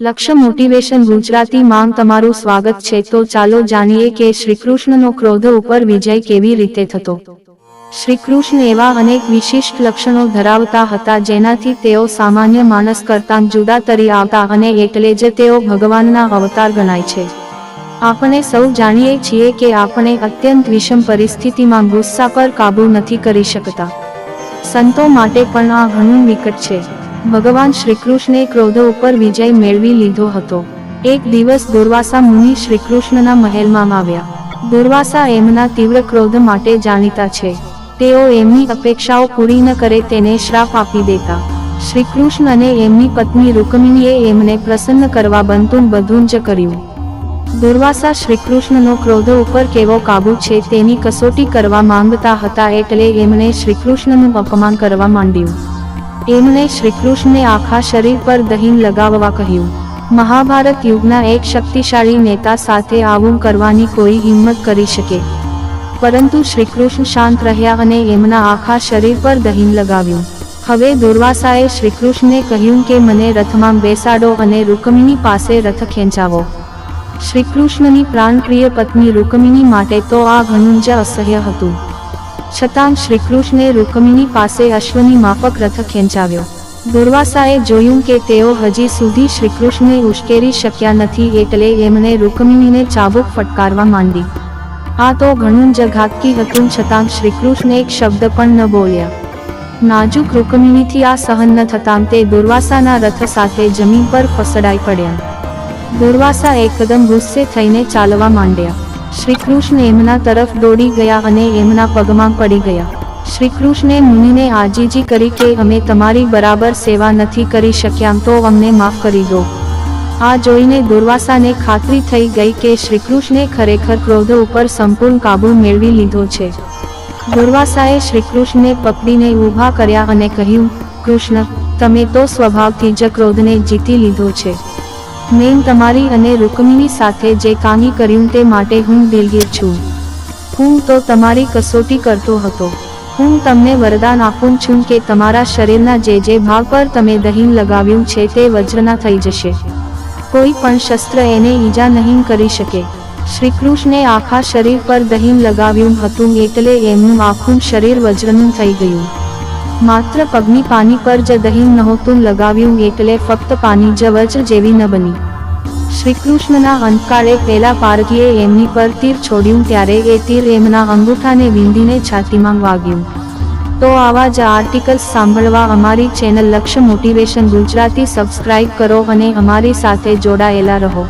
લક્ષ્ય મોટિવેશન ગુજરાતી માં તમારું સ્વાગત છે. તો ચાલો જાણીએ કે શ્રીકૃષ્ણનો ક્રોધ ઉપર વિજય કેવી રીતે થતો? શ્રીકૃષ્ણ એવા અનેક વિશિષ્ટ લક્ષણો ધરાવતા હતા જેનાથી તેઓ સામાન્ય માણસ કરતાં જુદા તરી આવતા અને એટલે જ તેઓ ભગવાનના અવતાર ગણાય છે. આપણે સૌ જાણીએ છીએ કે આપણે અત્યંત વિષમ પરિસ્થિતિમાં ગુસ્સા પર કાબૂ નથી કરી શકતા. સંતો માટે પણ આ ઘણું વિકટ છે. ભગવાન શ્રીકૃષ્ણે ક્રોધ ઉપર વિજય મેળવી લીધો હતો. એક દિવસ દુર્વાસા મુનિ શ્રીકૃષ્ણના મહેલમાં આવ્યા. દુર્વાસા એમના તીવ્ર ક્રોધ માટે જાણીતા છે. તેઓ એમની અપેક્ષાઓ પૂરી ન કરે તેને શ્રાપ આપી દેતા. શ્રીકૃષ્ણ અને એમની પત્ની રૂકમિણીએ એમને પ્રસન્ન કરવા બનતું બધું જ કર્યું. દુર્વાસા શ્રીકૃષ્ણનો ક્રોધ ઉપર કેવો કાબુ છે તેની કસોટી કરવા માંગતા હતા એટલે એમણે શ્રીકૃષ્ણનું અપમાન કરવા માંડ્યું. એમણે શ્રીકૃષ્ણને આખા શરીર પર દહીં લગાવવા કહ્યું. મહાભારત યુગના એક શક્તિશાળી નેતા સાથે આવું કરવાની કોઈ હિંમત કરી શકે. પરંતુ શ્રીકૃષ્ણ શાંત રહ્યા અને એમના આખા શરીર પર દહીં લગાવ્યું. હવે દુર્વાસાએ શ્રીકૃષ્ણને કહ્યું કે મને રથમાં બેસાડો અને રૂકમિની પાસે રથ ખેંચાવો. શ્રીકૃષ્ણની પ્રાણપ્રિય પત્ની રૂકમિની માટે તો આ ઘણું અસહ્ય હતું. છતાં શ્રીકૃષ્ણે રૂકમિની પાસે અશ્વની માફક રથ ખેંચાવ્યો. દુર્વાસાએ જોયું કે તેઓ હજી સુધી શ્રીકૃષ્ણને ઉશ્કેરી શક્યા નથી એટલે એમણે રૂકમિણીને ચાબુક ફટકારવા માંડી. આ તો ઘણું જ હતું છતાં શ્રીકૃષ્ણ એક શબ્દ પણ ન બોલ્યા. નાજુક રૂકમિણીથી આ સહન ન થતાં તે દુર્વાસાના રથ સાથે જમીન પર ફસડાઈ પડ્યા. દુર્વાસા એકદમ ગુસ્સે થઈને ચાલવા માંડ્યા. શ્રીકૃષ્ણ એમના તરફ દોડી ગયા અને એમના પગમાં પડી ગયા. શ્રીકૃષ્ણે મુનિને આજીજી કરી કે અમે તમારી બરાબર સેવા નથી કરી શક્યા, તો અમને માફ કરી દો. આ જોઈને દુર્વાસાને ખાતરી થઈ ગઈ કે શ્રીકૃષ્ણે ખરેખર ક્રોધ ઉપર સંપૂર્ણ કાબુ મેળવી લીધો છે. દુર્વાસાએ શ્રીકૃષ્ણને પકડીને ઊભા કર્યા અને કહ્યું, કૃષ્ણ, તમે તો સ્વભાવથી જ ક્રોધને જીતી લીધો છે. મેં તમારી અને રૂકમિણી સાથે જે કામી કર્યું તે માટે હું દિલગીર છું. હું તો તમારી કસોટી કરતો હતો. હું તમને વરદાન આપું છું કે તમારા શરીરના જે જે ભાગ પર તમે દહીં લગાવ્યું છે તે વજ્રના થઈ જશે. કોઈ પણ શસ્ત્ર એને ઈજા નહીં કરી શકે. શ્રીકૃષ્ણે આખા શરીર પર દહીં લગાવ્યું હતું એટલે એમનું આખું શરીર વજ્રનું થઈ ગયું. માત્ર પગની પાની પર જ દહીં નહોતું લગાવ્યું એટલે ફક્ત પાની જ જેવી ન બની. શ્રીકૃષ્ણના અંતકાળે પેલા પારગીએ એમની પર તીર છોડ્યું ત્યારે એ તીર એમના અંગૂઠાને વિંધીને છાતીમાં વાગ્યું. તો આવા જ આર્ટિકલ્સ સાંભળવા અમારી ચેનલ લક્ષ્ય મોટિવેશન ગુજરાતી સબસ્ક્રાઇબ કરો અને અમારી સાથે જોડાયેલા રહો.